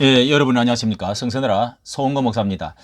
예, 여러분 안녕하십니까. 성선하라 소원거 목사입니다.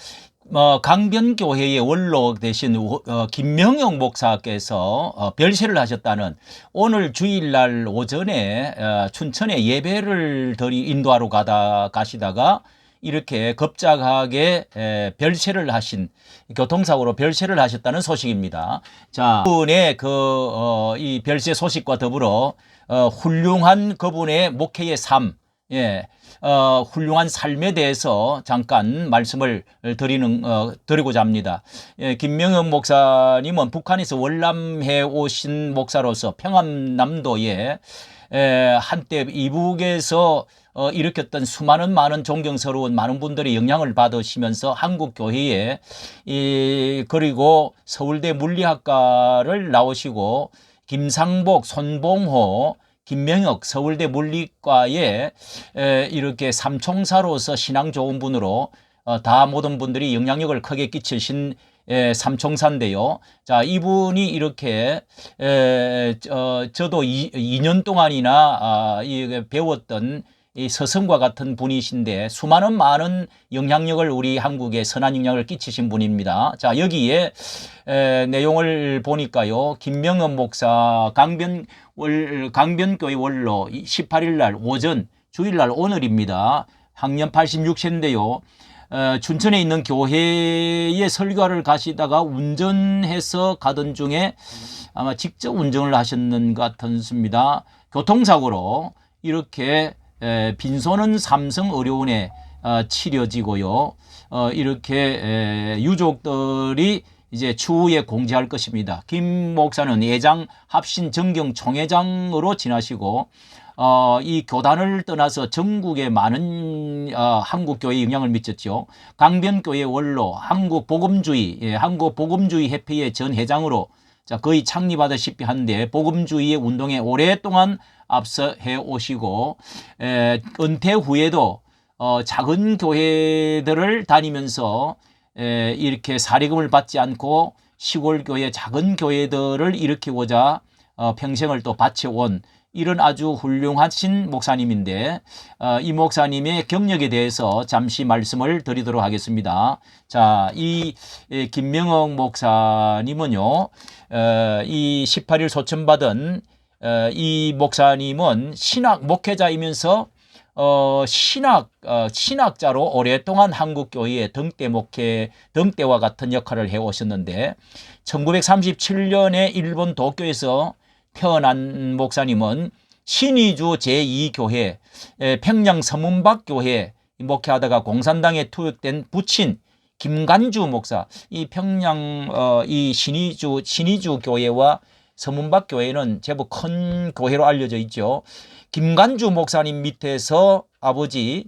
어, 강변교회의 원로 되신 어, 김명영 목사께서 어, 별세를 하셨다는 오늘 주일날 오전에 어, 춘천에 예배를 드리 인도하러 가다 가시다가 이렇게 급작하게 에, 별세를 하신 교통사고로 별세를 하셨다는 소식입니다. 자, 그분의 그, 어, 이 별세 소식과 더불어 어, 훌륭한 그분의 목회의 삶, 예, 어, 훌륭한 삶에 대해서 잠깐 말씀을 드리는, 어, 드리고자 합니다. 예, 김명현 목사님은 북한에서 월남해 오신 목사로서 평안남도에 에, 한때 이북에서 어, 일으켰던 수많은 많은 존경스러운 많은 분들의 영향을 받으시면서 한국 교회에 이 그리고 서울대 물리학과를 나오시고 김상복, 손봉호, 김명혁 서울대 물리과에 에, 이렇게 삼총사로서 신앙 좋은 분으로 어, 다 모든 분들이 영향력을 크게 끼치신 에, 삼총사인데요. 자, 이분이 이렇게 에, 어, 저도 이, 2년 동안이나 아, 이, 배웠던 이 서성과 같은 분이신데 수많은 많은 영향력을 우리 한국에 선한 영향을 끼치신 분입니다. 자 여기에 에, 내용을 보니까요. 김명은 목사 강변 월 강변교회 원로 18일 날 오전 주일날 오늘입니다. 학년 86세인데요. 어, 춘천에 있는 교회에 설교를 가시다가 운전해서 가던 중에 아마 직접 운전을 하셨는 것 같습니다. 교통사고로 이렇게 에, 빈손은 삼성 의료원에 어, 치료지고요. 어, 이렇게 에, 유족들이 이제 추후에 공지할 것입니다. 김 목사는 예장 합신 정경 총회장으로 지나시고 어, 이 교단을 떠나서 전국에 많은 어, 한국 교회에 영향을 미쳤죠. 강변교회 원로, 한국 복음주의, 예, 한국 복음주의 협회의 전 회장으로 자, 거의 창립하다시피 한데 복음주의의 운동에 오랫동안 앞서 해 오시고 에, 은퇴 후에도 어, 작은 교회들을 다니면서 에, 이렇게 사리금을 받지 않고 시골 교회 작은 교회들을 일으키고자 어, 평생을 또 바쳐온 이런 아주 훌륭하신 목사님인데 어, 이 목사님의 경력에 대해서 잠시 말씀을 드리도록 하겠습니다. 자, 이 에, 김명옥 목사님은요, 어, 이 18일 소천받은 어, 이 목사님은 신학 목회자이면서 어, 신학, 어, 신학자로 오랫동안 한국 교회의 등대 목회, 등대와 같은 역할을 해 오셨는데, 1937년에 일본 도쿄에서 태어난 목사님은 신의주 제2교회, 평양 서문박 교회 목회하다가 공산당에 투입된 부친 김간주 목사, 이 평양, 어, 이 신의주, 신의주 교회와 서문박 교회는 제법 큰 교회로 알려져 있죠. 김간주 목사님 밑에서 아버지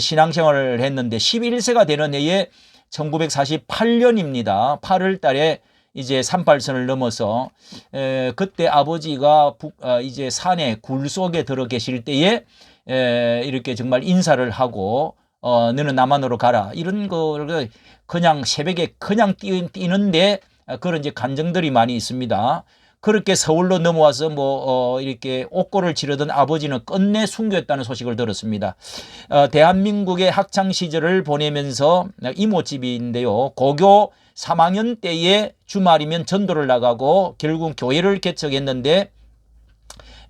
신앙생활을 했는데 11세가 되는 해에 1948년입니다. 8월 달에 이제 38선을 넘어서 에, 그때 아버지가 북, 어, 이제 산에 굴 속에 들어 계실 때에 에, 이렇게 정말 인사를 하고 어, 너는 남한으로 가라 이런 거를 그냥 새벽에 그냥 뛰, 뛰는데 그런 이제 간정들이 많이 있습니다. 그렇게 서울로 넘어와서 뭐 어, 이렇게 옥고를 치르던 아버지는 끝내 순교했다는 소식을 들었습니다. 어, 대한민국의 학창 시절을 보내면서 이모집인데요. 고교 3학년 때에 주말이면 전도를 나가고 결국 교회를 개척했는데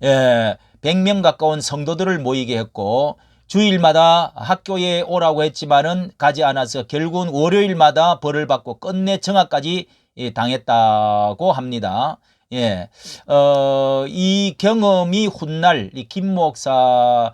에, 100명 가까운 성도들을 모이게 했고 주일마다 학교에 오라고 했지만은 가지 않아서 결국은 월요일마다 벌을 받고 끝내 정학까지 예, 당했다고 합니다. 예, 어, 이 경험이 훗날 이 김 목사가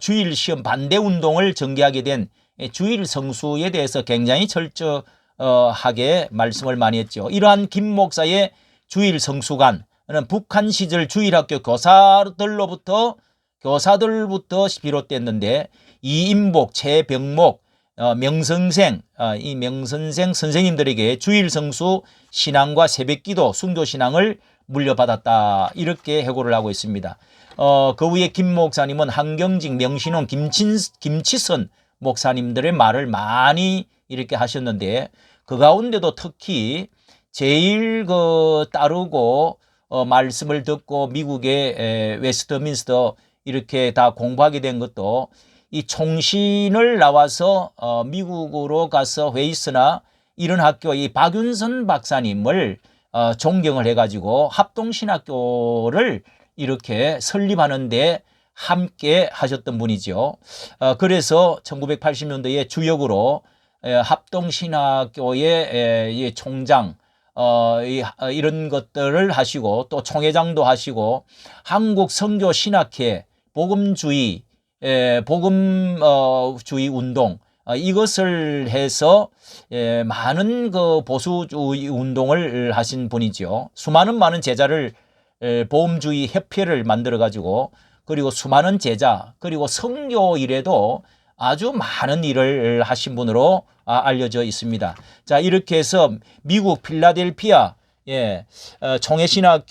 주일 시험 반대 운동을 전개하게 된 주일 성수에 대해서 굉장히 철저 하게 말씀을 많이 했죠. 이러한 김 목사의 주일 성수관은 북한 시절 주일학교 교사들로부터 교사들부터 비롯됐는데 이인복, 최병목, 어, 명선생, 어, 이 명선생 선생님들에게 주일 성수 신앙과 새벽기도, 순교 신앙을 물려받았다 이렇게 해고를 하고 있습니다. 어, 그 위에 김 목사님은 한경직, 명신홍, 김친, 김치선 목사님들의 말을 많이 이렇게 하셨는데 그 가운데도 특히 제일 그 따르고 어, 말씀을 듣고 미국의 에, 웨스트민스터 이렇게 다 공부하게 된 것도 이 총신을 나와서 어, 미국으로 가서 회의스나 이런 학교 이 박윤선 박사님을 어, 존경을 해가지고 합동신학교를 이렇게 설립하는데 함께 하셨던 분이죠. 어, 그래서 1980년도에 주역으로 에, 합동신학교의 총장 어, 이, 어, 이런 것들을 하시고 또 총회장도 하시고 한국 선교 신학회 복음주의 에, 복음주의 운동 어, 이것을 해서 에, 많은 그 보수주의 운동을 하신 분이죠. 수많은 많은 제자를 에, 보험주의 협회를 만들어 가지고 그리고 수많은 제자 그리고 선교 일에도 아주 많은 일을 하신 분으로 아, 알려져 있습니다. 자 이렇게 해서 미국 필라델피아 예, 어, 총회신학교에서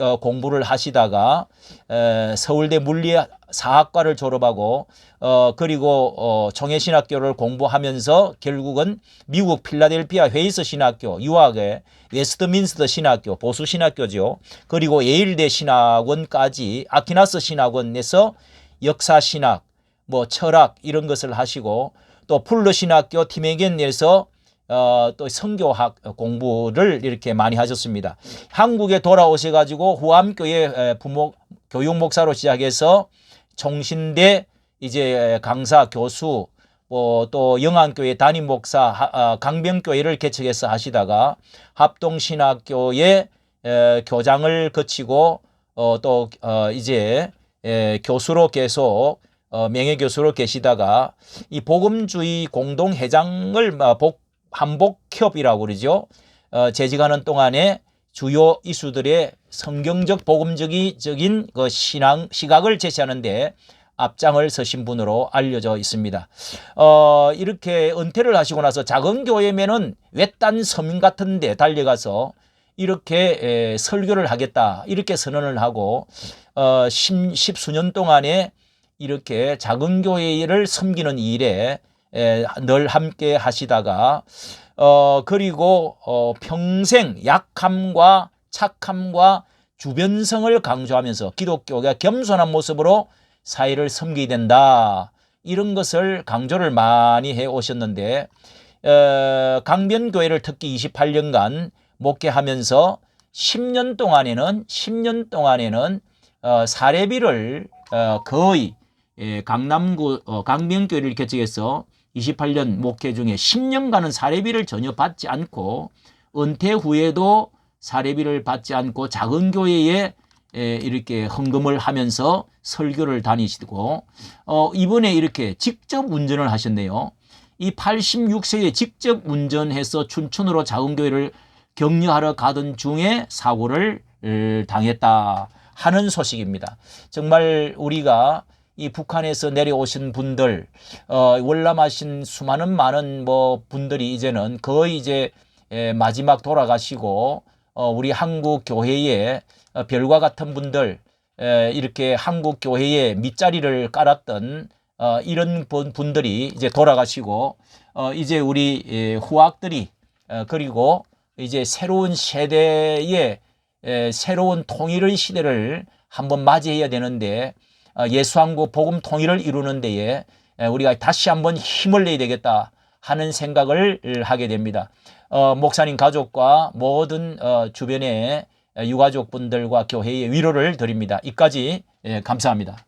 어, 공부를 하시다가 에, 서울대 물리사학과를 졸업하고 어, 그리고 어, 총회신학교를 공부하면서 결국은 미국 필라델피아 회의서 신학교 유학의 웨스트민스터 신학교 보수 신학교죠. 그리고 예일대 신학원까지 아키나스 신학원에서 역사 신학 뭐 철학 이런 것을 하시고 또 풀러 신학교 티메겐에서 어, 또 선교학 공부를 이렇게 많이 하셨습니다. 한국에 돌아오셔 가지고 후암교회 에, 부목 교육 목사로 시작해서 총신대 이제 강사 교수 뭐또 영안교회 담임 목사 하- 아, 강병교회를 개척해서 하시다가 합동신학교의 에, 교장을 거치고 어, 또 어, 이제 에, 교수로 계속 어, 명예교수로 계시다가 이 복음주의 공동회장을 마- 복 한복협이라고 그러죠. 어, 재직하는 동안에 주요 이슈들의 성경적 복음적인 그 신앙 시각을 제시하는데 앞장을 서신 분으로 알려져 있습니다. 어, 이렇게 은퇴를 하시고 나서 작은 교회면은 외딴 서민 같은데 달려가서 이렇게 에, 설교를 하겠다 이렇게 선언을 하고 어, 십, 십수년 동안에 이렇게 작은 교회를 섬기는 일에 에, 늘 함께 하시다가 어 그리고 어 평생 약함과 착함과 주변성을 강조하면서 기독교가 겸손한 모습으로 사회를 섬기게 된다. 이런 것을 강조를 많이 해 오셨는데 어, 강변교회를 특히 28년간 목회하면서 10년 동안에는 10년 동안에는 어, 사례비를 어, 거의 예, 강남구 어, 강변교회를 개척해서 28년 목회 중에 10년간은 사례비를 전혀 받지 않고 은퇴 후에도 사례비를 받지 않고 작은 교회에 에, 이렇게 헌금을 하면서 설교를 다니시고 어, 이번에 이렇게 직접 운전을 하셨네요. 이 86세에 직접 운전해서 춘천으로 작은 교회를 격려하러 가던 중에 사고를 을, 당했다 하는 소식입니다. 정말 우리가 이 북한에서 내려오신 분들, 어, 월남하신 수많은 많은 뭐 분들이 이제는 거의 이제 에, 마지막 돌아가시고 어, 우리 한국 교회에 어, 별과 같은 분들 에, 이렇게 한국 교회에 밑자리를 깔았던 어, 이런 분- 분들이 이제 돌아가시고 어, 이제 우리 에, 후학들이 어, 그리고 이제 새로운 세대의 에, 새로운 통일의 시대를 한번 맞이해야 되는데 어, 예수한국 복음 통일을 이루는 데에 에, 우리가 다시 한번 힘을 내야 되겠다 하는 생각을 하게 됩니다. 어, 목사님 가족과 모든 어, 주변의 유가족분들과 교회에 위로를 드립니다. 이까지 예, 감사합니다.